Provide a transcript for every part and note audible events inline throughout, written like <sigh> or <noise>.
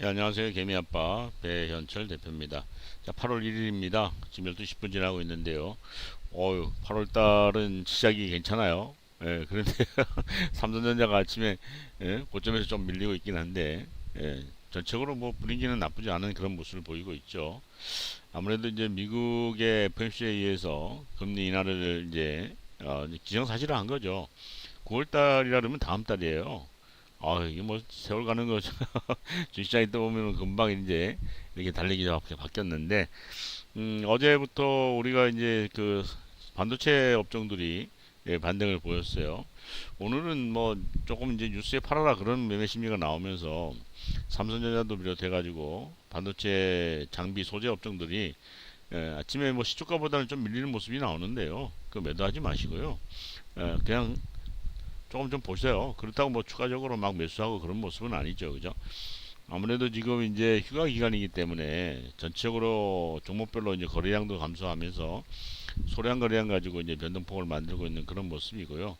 예, 안녕하세요. 개미아빠 배현철 대표입니다. 자, 8월 1일입니다. 지금 12시 10분 지나고 있는데요. 어유 8월 달은 시작이 괜찮아요. 예, 그런데 <laughs> 삼성전자가 아침에 예, 고점에서 좀 밀리고 있긴 한데 예, 전체적으로 뭐 분위기는 나쁘지 않은 그런 모습을 보이고 있죠. 아무래도 이제 미국의 FOMC에 의해서 금리 인하를 이제, 어, 기정사실화한 거죠. 9월 달이라 그러면 다음 달이에요. 아, 이게 뭐 세월 가는 거 <laughs> 주시장에 떠보면 금방 이제 이렇게 달리기 가 바뀌었는데 음, 어제부터 우리가 이제 그 반도체 업종들이 예, 반등을 보였어요. 오늘은 뭐 조금 이제 뉴스에 팔아라 그런 매매 심리가 나오면서 삼성전자도 비롯해가지고 반도체 장비 소재 업종들이 예, 아침에 뭐 시초가보다는 좀 밀리는 모습이 나오는데요. 그 매도하지 마시고요. 예, 그냥 조금 좀 보세요. 그렇다고 뭐 추가적으로 막 매수하고 그런 모습은 아니죠. 그죠? 아무래도 지금 이제 휴가 기간이기 때문에 전체적으로 종목별로 이제 거래량도 감소하면서 소량 거래량 가지고 이제 변동폭을 만들고 있는 그런 모습이고요.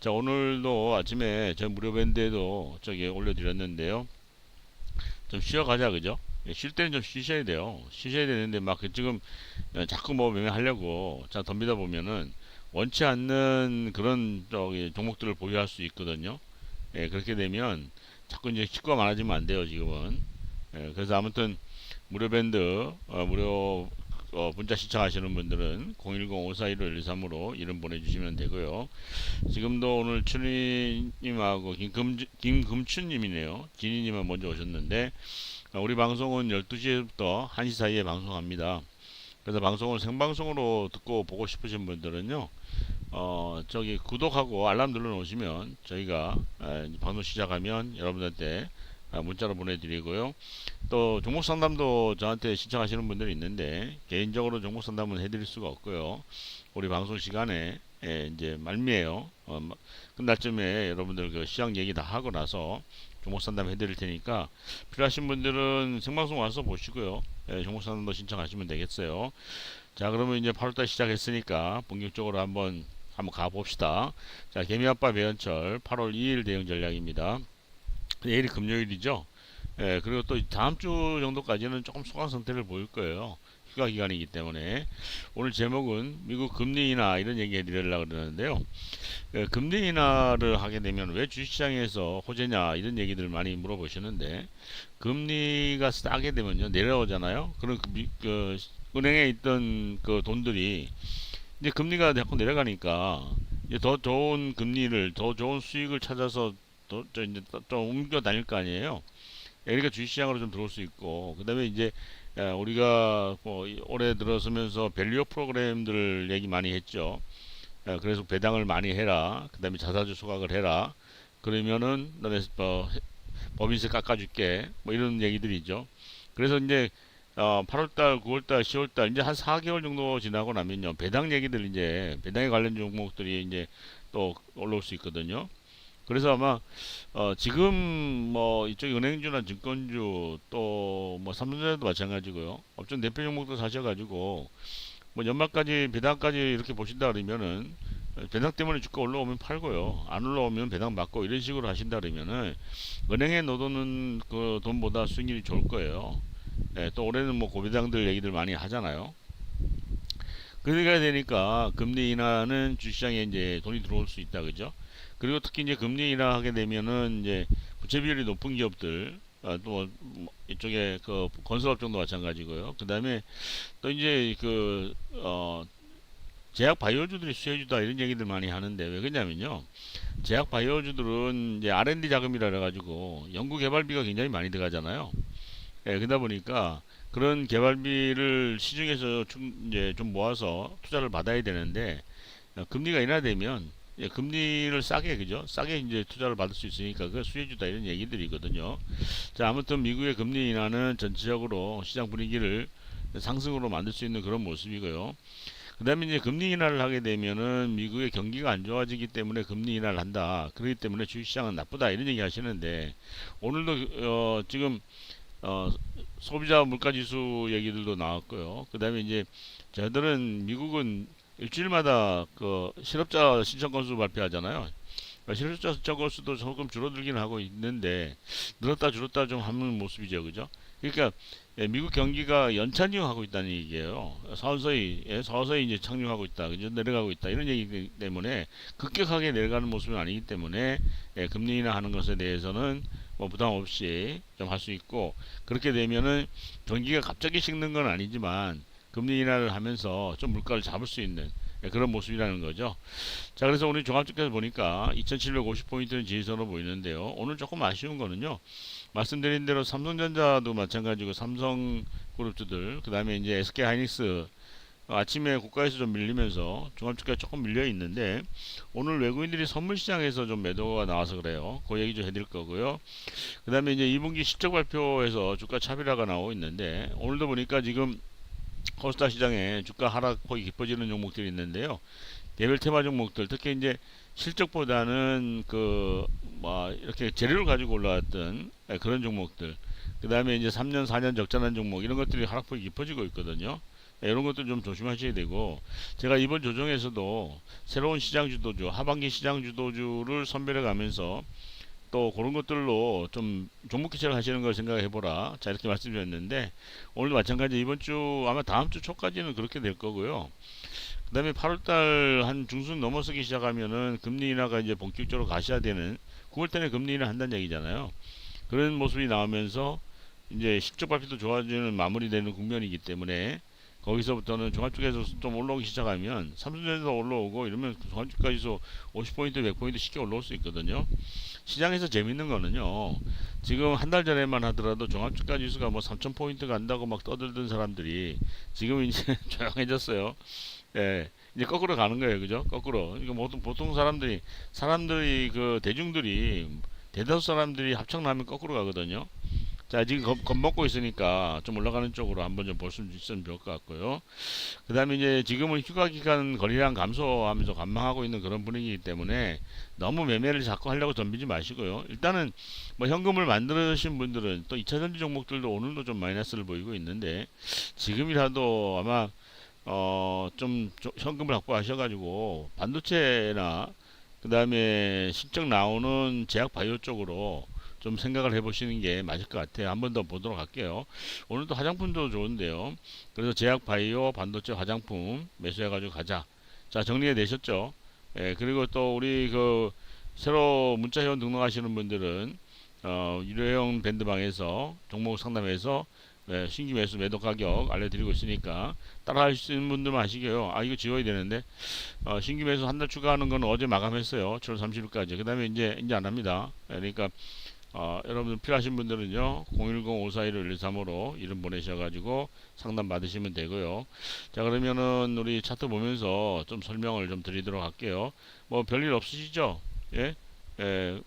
자, 오늘도 아침에 저 무료 밴드에도 저기 올려드렸는데요. 좀 쉬어가자, 그죠? 예, 쉴 때는 좀 쉬셔야 돼요. 쉬셔야 되는데 막그 지금 자꾸 뭐 매매하려고 자 덤비다 보면은 원치 않는 그런 저기 종목들을 보유할 수 있거든요. 예, 그렇게 되면 자꾸 이제 식구가 많아지면 안 돼요, 지금은. 예, 그래서 아무튼 무료 밴드, 어, 무료 어, 문자 신청하시는 분들은 010-541-123으로 이름 보내주시면 되고요. 지금도 오늘 춘희님하고 김금, 김금춘님이네요. 진희님은 먼저 오셨는데, 어, 우리 방송은 12시부터 1시 사이에 방송합니다. 그래서 방송을 생방송으로 듣고 보고 싶으신 분들은요, 어, 저기 구독하고 알람 눌러 놓으시면 저희가 에, 방송 시작하면 여러분들한테 아, 문자로 보내드리고요. 또 종목 상담도 저한테 신청하시는 분들이 있는데 개인적으로 종목 상담은 해드릴 수가 없고요. 우리 방송 시간에 예, 이제 말미에요. 어, 마- 끝날 쯤에 여러분들 그 시장 얘기 다 하고 나서 종목 상담 해드릴 테니까 필요하신 분들은 생방송 와서 보시고요. 예, 종목 상담도 신청하시면 되겠어요. 자, 그러면 이제 8월달 시작했으니까 본격적으로 한번 한번 가봅시다. 자, 개미아빠 배현철 8월 2일 대응 전략입니다. 내일이 금요일이죠. 예, 그리고 또 다음 주 정도까지는 조금 소강 상태를 보일 거예요. 휴가 기간이기 때문에 오늘 제목은 미국 금리 인하 이런 얘기 해드리려고 그러는데요. 예, 금리 인하를 하게 되면 왜 주식시장에서 호재냐 이런 얘기들 많이 물어보시는데 금리가 싸게 되면요 내려오잖아요. 그런 그, 미- 그 은행에 있던 그 돈들이 이제 금리가 자꾸 내려가니까 이제 더 좋은 금리를 더 좋은 수익을 찾아서 또, 저 이제 또- 좀 옮겨 다닐 거 아니에요. 예, 그러니까 주식시장으로 좀 들어올 수 있고 그다음에 이제 예, 우리가 뭐 이- 올해 들어서면서 밸류업 프로그램들 얘기 많이 했죠. 예, 그래서 배당을 많이 해라. 그다음에 자사주 소각을 해라. 그러면은 너네 뭐 해- 법인세 깎아줄게. 뭐 이런 얘기들이죠. 그래서 이제 어, 8월달, 9월달, 10월달 이제 한 4개월 정도 지나고 나면요 배당 얘기들 이제 배당에 관련 종목들이 이제 또 올라올 수 있거든요. 그래서 아마 어, 지금 뭐 이쪽 은행주나 증권주 또 뭐 삼성전자도 마찬가지고요. 업종 대표 종목도 사셔가지고 뭐 연말까지 배당까지 이렇게 보신다 그러면은 배당 때문에 주가 올라오면 팔고요. 안 올라오면 배당 받고 이런 식으로 하신다 그러면은 은행에 넣어두는 그 돈보다 수익률이 좋을 거예요. 예, 또 올해는 뭐 고배당들 얘기들 많이 하잖아요. 그래야 되니까 금리 인하는 주시장에 이제 돈이 들어올 수 있다 그죠? 그리고 특히 이제 금리 인하하게 되면은 이제 부채 비율이 높은 기업들 아, 또 뭐, 이쪽에 그 건설업종도 마찬가지고요. 그다음에 또 이제 그 어, 제약 바이오주들이 수혜주다 이런 얘기들 많이 하는데 왜 그러냐면요. 제약 바이오주들은 이제 R&D 자금이라 그래 가지고 연구 개발비가 굉장히 많이 들어가잖아요. 예, 그러다 보니까 그런 개발비를 시중에서 좀 이제 좀 모아서 투자를 받아야 되는데 어, 금리가 인하되면 예, 금리를 싸게 그죠? 싸게 이제 투자를 받을 수 있으니까 그 수혜주다 이런 얘기들이거든요. 자, 아무튼 미국의 금리 인하는 전체적으로 시장 분위기를 상승으로 만들 수 있는 그런 모습이고요. 그 다음에 이제 금리 인하를 하게 되면은 미국의 경기가 안 좋아지기 때문에 금리 인하를 한다. 그렇기 때문에 주식시장은 나쁘다 이런 얘기 하시는데 오늘도 어, 지금 어, 소비자 물가지수 얘기들도 나왔고요. 그 다음에 이제 저희들은 미국은 일주일마다 그 실업자 신청 건수 발표하잖아요. 실질적으로 수도 조금 줄어들긴 하고 있는데 늘었다 줄었다 좀 하는 모습이죠, 그죠? 그러니까 예, 미국 경기가 연착륙하고 있다는 얘기예요. 서서히 예, 서서히 이제 착륙하고 있다, 그죠? 내려가고 있다 이런 얘기이기 때문에 급격하게 내려가는 모습은 아니기 때문에 예, 금리 인하하는 것에 대해서는 뭐 부담 없이 좀 할 수 있고 그렇게 되면은 경기가 갑자기 식는 건 아니지만 금리 인하를 하면서 좀 물가를 잡을 수 있는 예, 그런 모습이라는 거죠. 자, 그래서 오늘 종합주가에서 보니까 2750포인트는 지지선으로 보이는데요. 오늘 조금 아쉬운 거는요. 말씀드린 대로 삼성전자도 마찬가지고 삼성그룹주들, 그 다음에 이제 SK 하이닉스 아침에 고가에서 좀 밀리면서 종합주가 조금 밀려 있는데 오늘 외국인들이 선물 시장에서 좀 매도가 나와서 그래요. 그 얘기 좀 해드릴 거고요. 그 다음에 이제 2분기 실적 발표에서 주가 차별화가 나오고 있는데 오늘도 보니까 지금 코스닥 시장에 주가 하락폭이 깊어지는 종목들이 있는데요. 개별 테마 종목들 특히 이제 실적보다는 그 뭐 이렇게 재료를 가지고 올라왔던 예, 그런 종목들 그 다음에 이제 3년 4년 적자난 종목 이런 것들이 하락폭이 깊어지고 있거든요. 예, 이런 것도 좀 조심하셔야 되고 제가 이번 조정에서도 새로운 시장 주도주 하반기 시장 주도주를 선별해 가면서 또 그런 것들로 좀 종목 기체를 하시는 걸 생각해 보라. 자 이렇게 말씀드렸는데 오늘도 마찬가지 이번 주 아마 다음 주 초까지는 그렇게 될 거고요. 그 다음에 8월달 한 중순 넘어서기 시작하면은 금리 인하가 이제 본격적으로 가셔야 되는 9월달에 금리 인하 한다는 얘기잖아요. 그런 모습이 나오면서 이제 실적 발표도 좋아지는 마무리되는 국면이기 때문에 거기서부터는 종합주가에서 좀 올라오기 시작하면 삼성전자 올라오고 이러면 종합주가에서 50포인트, 100포인트 쉽게 올라올 수 있거든요. 시장에서 재밌는 거는요. 지금 한 달 전에만 하더라도 종합주가 지수가 뭐 3,000포인트 간다고 막 떠들던 사람들이 지금 이제 <laughs> 조용해졌어요. 예. 이제 거꾸로 가는 거예요. 그죠? 거꾸로. 이거 보통, 보통 사람들이, 사람들이, 그, 대중들이, 대다수 사람들이 합창 나면 거꾸로 가거든요. 자, 지금 겁, 겁먹고 있으니까 좀 올라가는 쪽으로 한번 좀 볼 수 있으면 좋을 것 같고요. 그 다음에 이제 지금은 휴가 기간 거리량 감소하면서 관망하고 있는 그런 분위기이기 때문에 너무 매매를 자꾸 하려고 덤비지 마시고요. 일단은 뭐 현금을 만드신 분들은 또 2차전지 종목들도 오늘도 좀 마이너스를 보이고 있는데 지금이라도 아마 어, 좀 조- 현금을 확보하셔가지고 반도체나 그 다음에 실적 나오는 제약 바이오 쪽으로 좀 생각을 해보시는 게 맞을 것 같아요. 한 번 더 보도록 할게요. 오늘도 화장품도 좋은데요. 그래서 제약 바이오, 반도체, 화장품 매수해가지고 가자. 자 정리해 내셨죠? 예, 그리고 또 우리 그 새로 문자 회원 등록하시는 분들은 어, 일회용 밴드방에서 종목 상담에서 네, 신규 매수 매도 가격 알려드리고 있으니까 따라 하시는 분들만 하시게요. 아 이거 지워야 되는데 어, 신규 매수 한 달 추가하는 건 어제 마감했어요. 7월 30일까지. 그 다음에 이제 이제 안 합니다. 예, 그러니까 어, 여러분 필요하신 분들은요 010-541-123으로 이름 보내셔가지고 상담 받으시면 되고요. 자 그러면은 우리 차트 보면서 좀 설명을 좀 드리도록 할게요. 뭐 별일 없으시죠? 예? 예.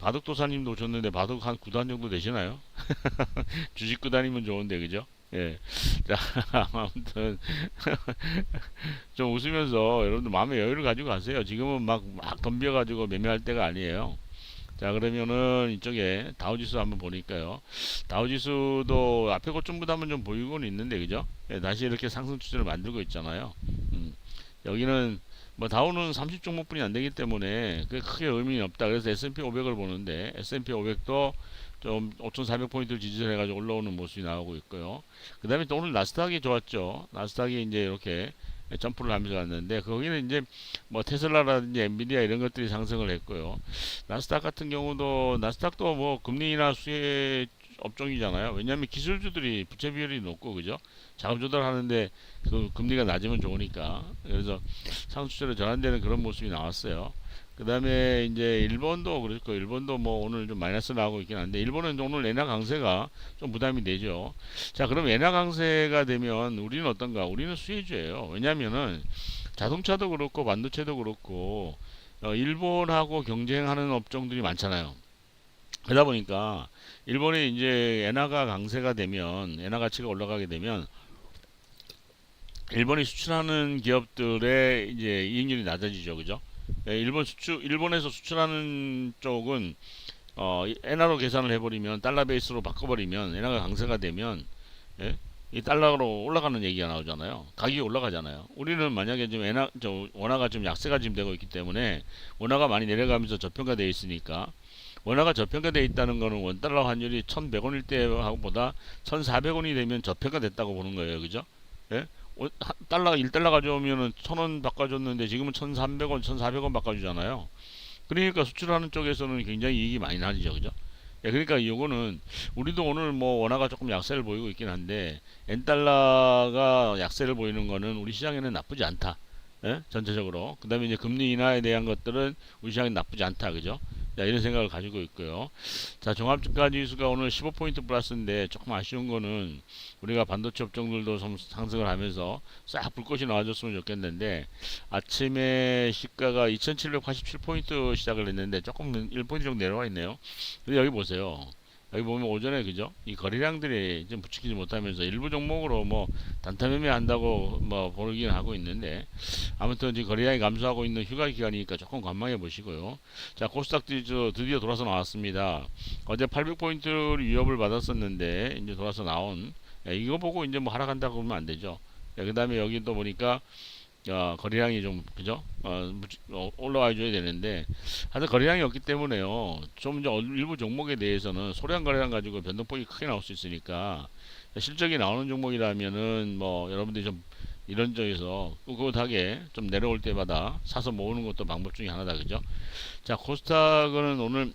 바둑도사님도 오셨는데 바둑 한 9단 정도 되시나요? <laughs> 주식 9단이면 좋은데 그죠? 예. 자 <laughs> 아무튼 <laughs> 좀 웃으면서 여러분들 마음의 여유를 가지고 가세요. 지금은 막 막 덤벼가지고 매매할 때가 아니에요. 자 그러면은 이쪽에 다우지수 한번 보니까요. 다우지수도 앞에 것 전부담은 좀 보이고는 있는데 그죠? 예, 다시 이렇게 상승 추세를 만들고 있잖아요. 음, 여기는 뭐 다우는 30 종목뿐이 안 되기 때문에 그게 크게 의미는 없다. 그래서 S&P 500을 보는데 S&P 500도 좀 5,400포인트를 지지를 해가지고 올라오는 모습이 나오고 있고요. 그 다음에 또 오늘 나스닥이 좋았죠. 나스닥이 이제 이렇게 점프를 하면서 갔는데 거기는 이제 뭐 테슬라라든지 엔비디아 이런 것들이 상승을 했고요. 나스닥 같은 경우도 나스닥도 뭐 금리 인하 수혜 업종이잖아요. 왜냐하면 기술주들이 부채 비율이 높고 그죠? 자금 조달하는데 그 금리가 낮으면 좋으니까 그래서 상수처를 전환되는 그런 모습이 나왔어요. 그 다음에 이제 일본도 그렇고 일본도 뭐 오늘 좀 마이너스 나오고 있긴 한데 일본은 오늘 엔화 강세가 좀 부담이 되죠. 자 그럼 엔화 강세가 되면 우리는 어떤가? 우리는 수혜주예요. 왜냐면은 자동차도 그렇고 반도체도 그렇고 어, 일본하고 경쟁하는 업종들이 많잖아요. 그러다 보니까 일본이 이제 엔화가 강세가 되면 엔화 가치가 올라가게 되면 일본이 수출하는 기업들의 이제 이익률이 낮아지죠, 그죠? 예, 일본 수출 일본에서 수출하는 쪽은 어, 엔화로 계산을 해버리면 달러 베이스로 바꿔버리면 엔화가 강세가 되면 예? 이 달러로 올라가는 얘기가 나오잖아요. 가격이 올라가잖아요. 우리는 만약에 지금 엔화, 저 원화가 좀 약세가 지금 되고 있기 때문에 원화가 많이 내려가면서 저평가되어 있으니까 원화가 저평가되어 있다는 거는 원 달러 환율이 1,100원일 때보다 1,400원이 되면 저평가됐다고 보는 거예요. 그죠? 예? 달러가 1달러 가져오면은 1,000원 바꿔줬는데 지금은 1,300원, 1,400원 바꿔주잖아요. 그러니까 수출하는 쪽에서는 굉장히 이익이 많이 나죠. 그죠? 예, 그러니까 이거는 우리도 오늘 뭐 원화가 조금 약세를 보이고 있긴 한데 엔달러가 약세를 보이는 거는 우리 시장에는 나쁘지 않다. 예? 전체적으로. 그 다음에 이제 금리 인하에 대한 것들은 우리 시장에 나쁘지 않다. 그죠? 자, 이런 생각을 가지고 있고요. 자, 종합주가 지수가 오늘 15포인트 플러스인데 조금 아쉬운 거는 우리가 반도체 업종들도 좀 상승을 하면서 싹 불꽃이 나와줬으면 좋겠는데 아침에 시가가 2787포인트 시작을 했는데 조금 1포인트 정도 내려와 있네요. 근데 여기 보세요. 여기 보면 오전에 그죠? 이 거래량들이 좀 부추기지 못하면서 일부 종목으로 뭐 단타 매매한다고 뭐 보긴 하고 있는데 아무튼 지금 거래량이 감소하고 있는 휴가 기간이니까 조금 관망해 보시고요. 자, 코스닥 지수 드디어 돌아서 나왔습니다. 어제 800포인트를 위협을 받았었는데 이제 돌아서 나온 예, 이거 보고 이제 뭐 하락한다고 보면 안 되죠. 그 다음에 여기 또 보니까 어, 거래량이 좀 그죠? 어, 무지- 어, 올라와 줘야 되는데 하여튼 거래량이 없기 때문에요. 좀 이제 일부 종목에 대해서는 소량 거래량 가지고 변동폭이 크게 나올 수 있으니까 실적이 나오는 종목이라면은 뭐 여러분들이 좀 이런 쪽에서 꿋꿋하게 좀 내려올 때마다 사서 모으는 것도 방법 중에 하나다 그죠? 자 코스닥은 오늘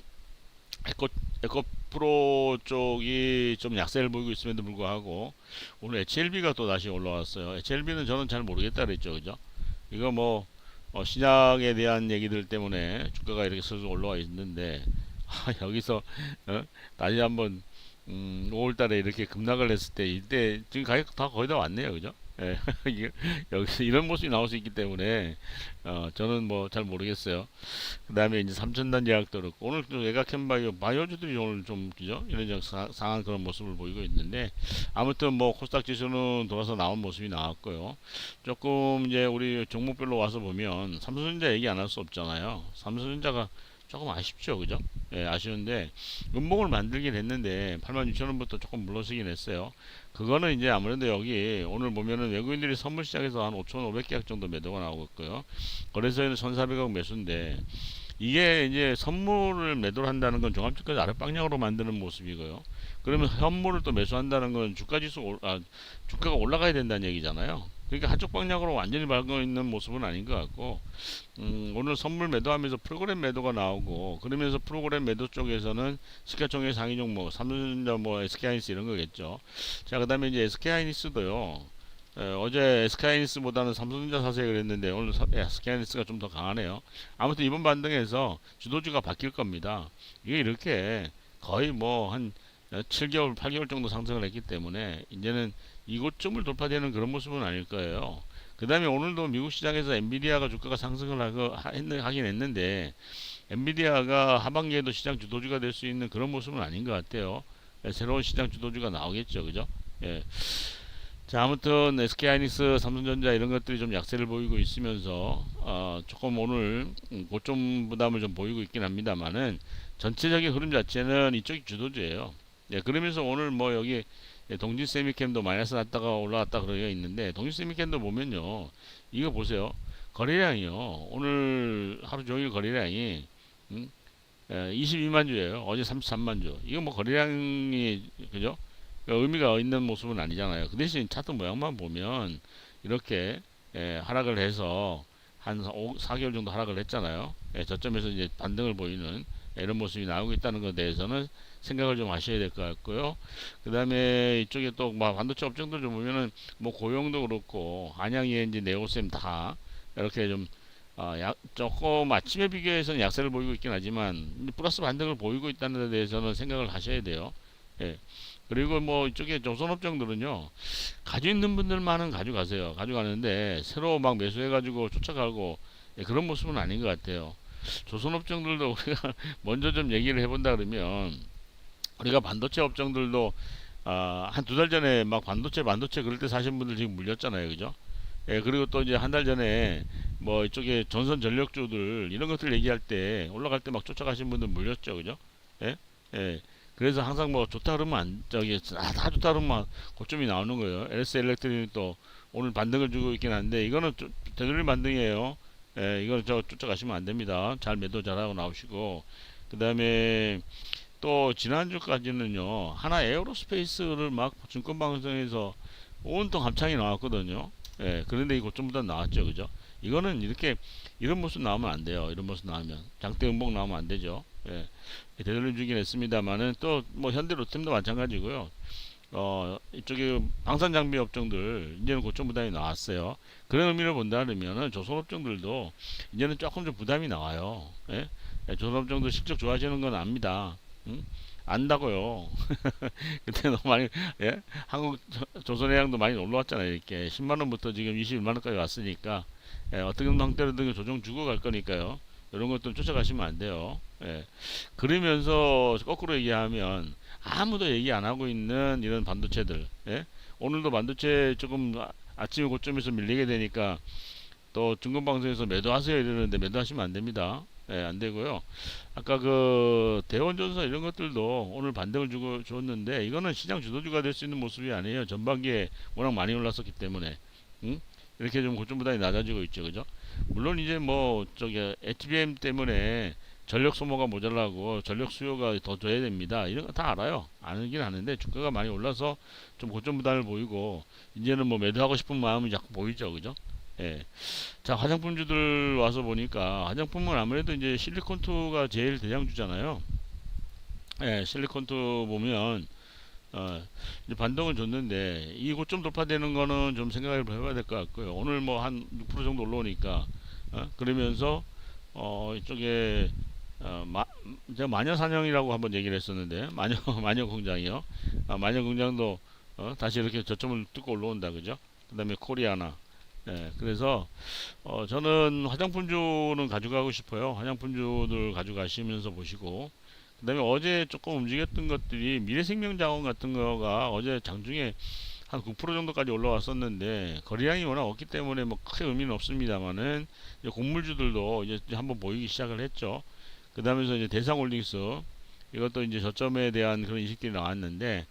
에코 에코 프로 쪽이 좀 약세를 보이고 있음에도 불구하고 오늘 HLB가 또 다시 올라왔어요. HLB는 저는 잘 모르겠다 그랬죠, 그죠? 이거 뭐 어, 시장에 대한 얘기들 때문에 주가가 이렇게 슬슬 올라와 있는데 <laughs> 아, 여기서 어? 다시 한번 음, 5월달에 이렇게 급락을 했을 때 이때 지금 가격 다 거의 다 왔네요, 그죠? 예, <laughs> 여기서 이런 모습이 나올 수 있기 때문에 어, 저는 뭐 잘 모르겠어요. 그 다음에 이제 삼천단 제약도 그렇고 오늘 또 외곽캔바이오 바이오주들이 오늘 좀 그죠? 이런 상한 그런 모습을 보이고 있는데 아무튼 뭐 코스닥 지수는 돌아서 나온 모습이 나왔고요. 조금 이제 우리 종목별로 와서 보면 삼성전자 얘기 안 할 수 없잖아요. 삼성전자가 조금 아쉽죠, 그죠? 예, 아쉬운데 음봉을 만들긴 했는데 86,000원부터 조금 물러서긴 했어요. 그거는 이제 아무래도 여기 오늘 보면은 외국인들이 선물 시장에서 한 5,500계약 정도 매도가 나오고 있고요. 거래소에는 1,400억 매수인데 이게 이제 선물을 매도를 한다는 건 종합주가 아랫방향으로 만드는 모습이고요. 그러면 현물을 또 매수한다는 건 주가 지수 올- 아, 주가가 올라가야 된다는 얘기잖아요. 그러니까 한쪽 방향으로 완전히 밝고 있는 모습은 아닌 것 같고 음, 오늘 선물 매도하면서 프로그램 매도가 나오고 그러면서 프로그램 매도 쪽에서는 시가총액 상위 종목 삼성전자 뭐 SK하이닉스 이런 거겠죠. 자 그 다음에 이제 SK하이닉스도요. 에, 어제 SK하이닉스보다는 삼성전자 사세가 그랬는데 오늘 SK하이닉스가 좀 더 강하네요. 아무튼 이번 반등에서 주도주가 바뀔 겁니다. 이게 이렇게 거의 뭐한 7개월, 8개월 정도 상승을 했기 때문에 이제는 이곳쯤을 돌파되는 그런 모습은 아닐 거예요. 그 다음에 오늘도 미국 시장에서 엔비디아가 주가가 상승을 하, 하긴 했는데 엔비디아가 하반기에도 시장 주도주가 될 수 있는 그런 모습은 아닌 것 같아요. 예, 새로운 시장 주도주가 나오겠죠, 그죠? 예. 자, 아무튼 SK하이닉스, 삼성전자 이런 것들이 좀 약세를 보이고 있으면서 어, 조금 오늘 음, 고점 부담을 좀 보이고 있긴 합니다만은 전체적인 흐름 자체는 이쪽이 주도주예요. 예, 그러면서 오늘 뭐 여기 예, 동진 세미캠도 마이너스 났다가 올라왔다 그러가 있는데 동진 세미캠도 보면요, 이거 보세요. 거래량이요. 오늘 하루 종일 거래량이 음, 예, 22만 주예요. 어제 33만 주. 이거 뭐 거래량이 그죠? 그러니까 의미가 있는 모습은 아니잖아요. 그 대신 차트 모양만 보면 이렇게 예, 하락을 해서 한 5, 4개월 정도 하락을 했잖아요. 예, 저점에서 이제 반등을 보이는 예, 이런 모습이 나오고 있다는 것에 대해서는 생각을 좀 하셔야 될 것 같고요. 그 다음에 이쪽에 또뭐 반도체 업종들 좀 보면은 뭐 고용도 그렇고 한양이엔지 네오셈 다 이렇게 좀 아, 약, 조금 아침에 비교해서는 약세를 보이고 있긴 하지만 플러스 반등을 보이고 있다는 데 대해서는 생각을 하셔야 돼요. 예. 그리고 뭐 이쪽에 조선업종들은요 가지고 있는 분들만은 가져가세요 가져가는데 새로 막 매수해가지고 쫓아가고 예, 그런 모습은 아닌 것 같아요 조선업종들도 <laughs> 우리가 먼저 좀 얘기를 해본다 그러면 우리가 반도체 업종들도 아, 한 두 달 전에 막 반도체 반도체 그럴 때 사신 분들 지금 물렸잖아요 그죠 예, 그리고 또 이제 한 달 전에 뭐 이쪽에 전선 전력주들 이런 것들 얘기할 때 올라갈 때 막 쫓아가신 분들 물렸죠 그죠 예, 예. 그래서 항상 뭐 좋다 그러면 안 저기 아, 다 좋다 그러면 고점이 나오는 거예요. LS 일렉트릭도 오늘 반등을 주고 있긴 한데 이거는 좀 되돌림 반등이에요. 예, 이거 저 쫓아가시면 안 됩니다. 잘 매도 잘하고 나오시고 그 다음에 또 지난주까지는요 하나 에어로스페이스를 막 증권방송에서 온통 합창이 나왔거든요. 예, 그런데 이 고점보다 나왔죠, 그죠? 이거는 이렇게 이런 모습 나오면 안 돼요. 이런 모습 나오면 장대 음봉 나오면 안 되죠. 예, 되돌림 주긴 했습니다만은 또 뭐 현대 로템도 마찬가지고요. 어 이쪽에 방산 장비 업종들 이제는 고점 부담이 나왔어요. 그런 의미를 본다면은 조선 업종들도 이제는 조금 좀 부담이 나와요. 예? 예, 조선 업종도 실적 좋아지는 건 압니다. 응? 안다고요. <laughs> 그때 너무 많이 예? 한국 조- 조선해양도 많이 올라왔잖아요. 이렇게 10만 원부터 지금 21만 원까지 왔으니까 예, 어떻게 형태로든 조정 주고 갈 거니까요. 이런 것들 쫓아가시면 안 돼요. 예. 그러면서 거꾸로 얘기하면 아무도 얘기 안 하고 있는 이런 반도체들. 예? 오늘도 반도체 조금 아- 아침에 고점에서 밀리게 되니까 또 중간방송에서 매도하세요 이러는데 매도하시면 안 됩니다. 예, 안 되고요. 아까 그 대원전사 이런 것들도 오늘 반등을 주고 줬는데 이거는 시장 주도주가 될 수 있는 모습이 아니에요. 전반기에 워낙 많이 올랐었기 때문에. 응? 이렇게 좀 고점 부담이 낮아지고 있죠. 그죠? 물론 이제 뭐 저기 HBM 때문에 전력 소모가 모자라고 전력 수요가 더 줘야 됩니다. 이런 거 다 알아요. 아는긴 아는데 주가가 많이 올라서 좀 고점 부담을 보이고 이제는 뭐 매도하고 싶은 마음이 자꾸 보이죠. 그죠? 예. 자, 화장품주들 와서 보니까 화장품은 아무래도 이제 실리콘투가 제일 대장주잖아요. 예, 실리콘투 보면 어, 이제 반동을 줬는데 이 고점 돌파되는 거는 좀 생각을 해봐야 될 것 같고요. 오늘 뭐 한 6% 정도 올라오니까 어, 그러면서 어, 이쪽에 어, 마, 제가 마녀사냥이라고 한번 얘기를 했었는데 <laughs> 마녀 마녀 공장이요. 아, 마녀 공장도 어, 다시 이렇게 저점을 뚫고 올라온다 그죠? 그 다음에 코리아나 예, 그래서 어, 저는 화장품주는 가져가고 싶어요. 화장품주들 가져가시면서 보시고 그 다음에 어제 조금 움직였던 것들이 미래생명자원 같은 거가 어제 장중에 한 9% 정도까지 올라왔었는데 거래량이 워낙 없기 때문에 뭐 크게 의미는 없습니다만은 이제 곡물주들도 이제 한번 보이기 시작을 했죠. 그 다음에서 이제 대상홀딩스 이것도 이제 저점에 대한 그런 인식들이 나왔는데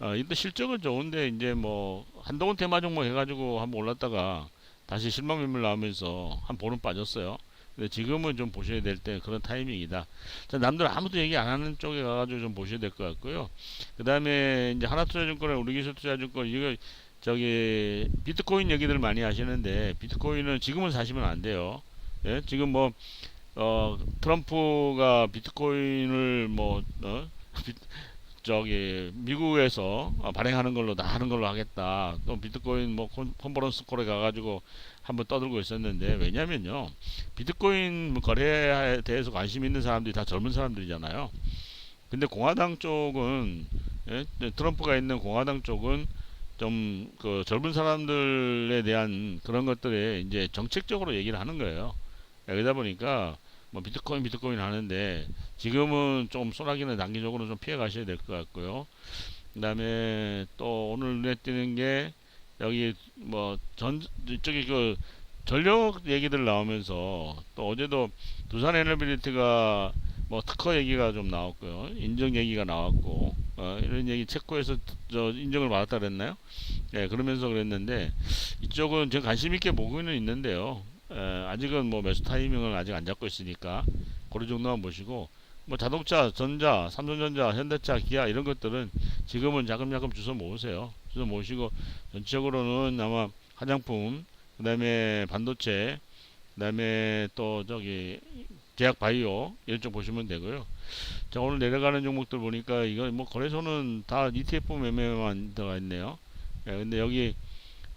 어, 이때 실적은 좋은데 이제 뭐 한동훈 테마 종목 해가지고 한번 올랐다가 다시 실망 매물 나오면서 한 보름 빠졌어요. 근데 지금은 좀 보셔야 될 때 그런 타이밍이다. 자, 남들 아무도 얘기 안 하는 쪽에 가가지고 좀 보셔야 될 것 같고요. 그 다음에 이제 하나투자증권이나 우리기술투자증권 이거 저기 비트코인 얘기들 많이 하시는데 비트코인은 지금은 사시면 안 돼요. 예? 지금 뭐 어, 트럼프가 비트코인을 뭐 어? <laughs> 비- 저기 미국에서 어, 발행하는 걸로 다 하는 걸로 하겠다. 또 비트코인 뭐 콘- 컨퍼런스 콜에 가가지고 한번 떠들고 있었는데 왜냐면요 비트코인 뭐 거래에 대해서 관심 있는 사람들이 다 젊은 사람들이잖아요. 근데 공화당 쪽은 예? 트럼프가 있는 공화당 쪽은 좀 그 젊은 사람들에 대한 그런 것들에 이제 정책적으로 얘기를 하는 거예요. 예, 그러다 보니까 뭐 비트코인 비트코인 하는데 지금은 좀 소나기는 단기적으로 좀 피해 가셔야 될 것 같고요. 그 다음에 또 오늘 눈에 띄는 게 여기 뭐전 이쪽에 그 전력 얘기들 나오면서 또 어제도 두산 에너빌리티가 뭐 특허 얘기가 좀 나왔고요. 인정 얘기가 나왔고 어, 이런 얘기 체코에서 저 인정을 받았다 그랬나요? 예, 그러면서 그랬는데 이쪽은 제가 관심 있게 보고는 있는데요. 에, 아직은 뭐 매수 타이밍을 아직 안 잡고 있으니까 그런 정도만 보시고 뭐 자동차, 전자, 삼성전자, 현대차, 기아 이런 것들은 지금은 자금자금 주워 모으세요. 주워 모으시고 전체적으로는 아마 화장품, 그다음에 반도체, 그다음에 또 저기 제약 바이오 이런 쪽 보시면 되고요. 자 오늘 내려가는 종목들 보니까 이거 뭐 거래소는 다 ETF 매매만 들어가 있네요. 예, 근데 여기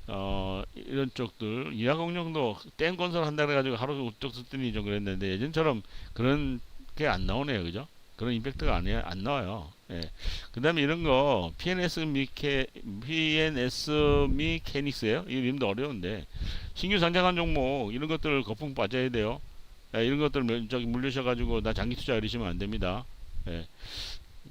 어 이런 쪽들. 이하공룡도 땡 건설 한다 그래가지고 하루 우쩍 썼더니 좀 그랬는데 예전처럼 그런 게 안 나오네요. 그죠? 그런 임팩트가 안, 해- 안 나와요. 예. 그 다음에 이런 거 PNS 미케 PNS 미케닉스예요? 이 이름도 어려운데. 신규 상장한 종목 이런 것들 거품 빠져야 돼요. 예, 이런 것들 면- 저기 물리셔 가지고 나 장기 투자 이러시면 안 됩니다. 예.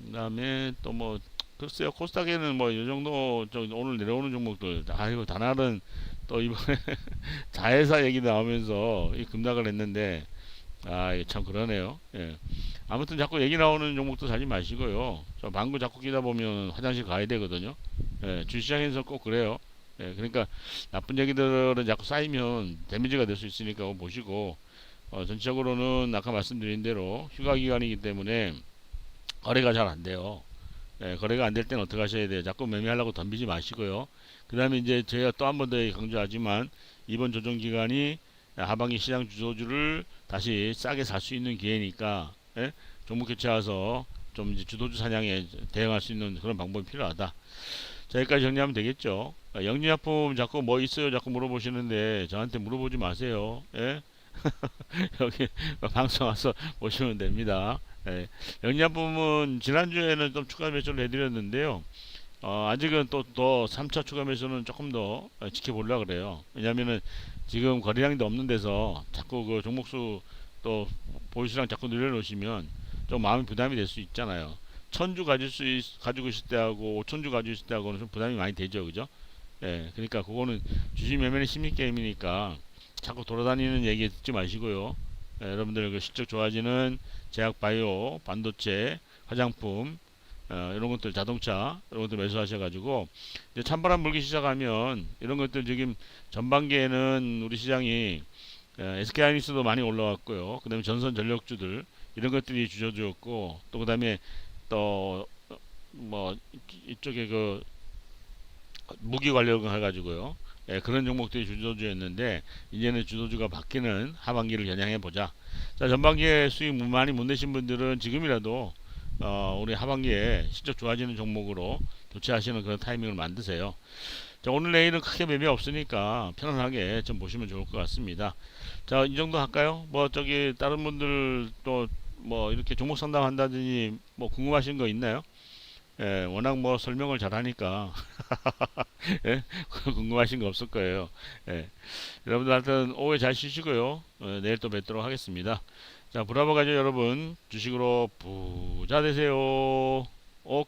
그 다음에 또 뭐 글쎄요 코스닥에는 뭐 이 정도 저 오늘 내려오는 종목들 아이고 다날은 또 이번에 <laughs> 자회사 얘기 나오면서 이 급락을 했는데 아, 참 그러네요. 예. 아무튼 자꾸 얘기 나오는 종목도 사지 마시고요. 저 방구 자꾸 끼다 보면 화장실 가야 되거든요. 예, 주시장에서 꼭 그래요. 예, 그러니까 나쁜 얘기들은 자꾸 쌓이면 데미지가 될 수 있으니까 보시고, 어, 전체적으로는 아까 말씀드린 대로 휴가 기간이기 때문에 거래가 잘 안 돼요. 예, 거래가 안 될 때는 어떻게 하셔야 돼요? 자꾸 매매하려고 덤비지 마시고요. 그 다음에 이제 제가 또 한 번 더 강조하지만 이번 조정 기간이 하반기 시장 주도주를 다시 싸게 살 수 있는 기회니까 예? 종목 교체해서 좀 이제 주도주 사냥에 대응할 수 있는 그런 방법이 필요하다. 자, 여기까지 정리하면 되겠죠. 아, 영리약품 자꾸 뭐 있어요? 자꾸 물어보시는데 저한테 물어보지 마세요. 예? <laughs> 여기 방송 와서 <laughs> 보시면 됩니다. 예. 영리약품은 지난주에는 좀 추가 매수를 해드렸는데요. 어, 아직은 또더 3차 추가 매수는 조금 더 어, 지켜보려고 그래요. 왜냐면은 지금 거래량도 없는 데서 자꾸 그 종목수 또 보유수량 자꾸 늘려놓으시면 좀 마음이 부담이 될 수 있잖아요. 천주 가질 수 있, 가지고 있을 때하고 오천주 가지고 있을 때하고는 좀 부담이 많이 되죠, 그죠? 예, 그러니까 그거는 주식 매매는 심리 게임이니까 자꾸 돌아다니는 얘기 듣지 마시고요. 예, 여러분들 그 실적 좋아지는 제약 바이오, 반도체, 화장품 어, 이런 것들 자동차 이런 것들 매수하셔가지고 이제 찬바람 불기 시작하면 이런 것들 지금 전반기에는 우리 시장이 SK 하이닉스도 많이 올라왔고요. 그다음에 전선 전력주들 이런 것들이 주저주었고 또 그다음에 또 뭐 이쪽에 그 무기 관련 해 가지고요. 예, 그런 종목들이 주도주였는데 이제는 주도주가 바뀌는 하반기를 겨냥해 보자. 자 전반기에 수익 많이 못 내신 분들은 지금이라도 어, 우리 하반기에 실적 좋아지는 종목으로 교체하시는 그런 타이밍을 만드세요. 자, 오늘 내일은 크게 매매 없으니까 편안하게 좀 보시면 좋을 것 같습니다. 자, 이 정도 할까요? 뭐 저기 다른 분들 또 뭐 이렇게 종목 상담한다든지 뭐 궁금하신 거 있나요? 예, 워낙 뭐 설명을 잘하니까 <laughs> 예? 궁금하신 거 없을 거예요. 예. 여러분들 하여튼 오후에 잘 쉬시고요. 어, 내일 또 뵙도록 하겠습니다. 자, 브라보 가족 여러분 주식으로 부자 되세요. 오.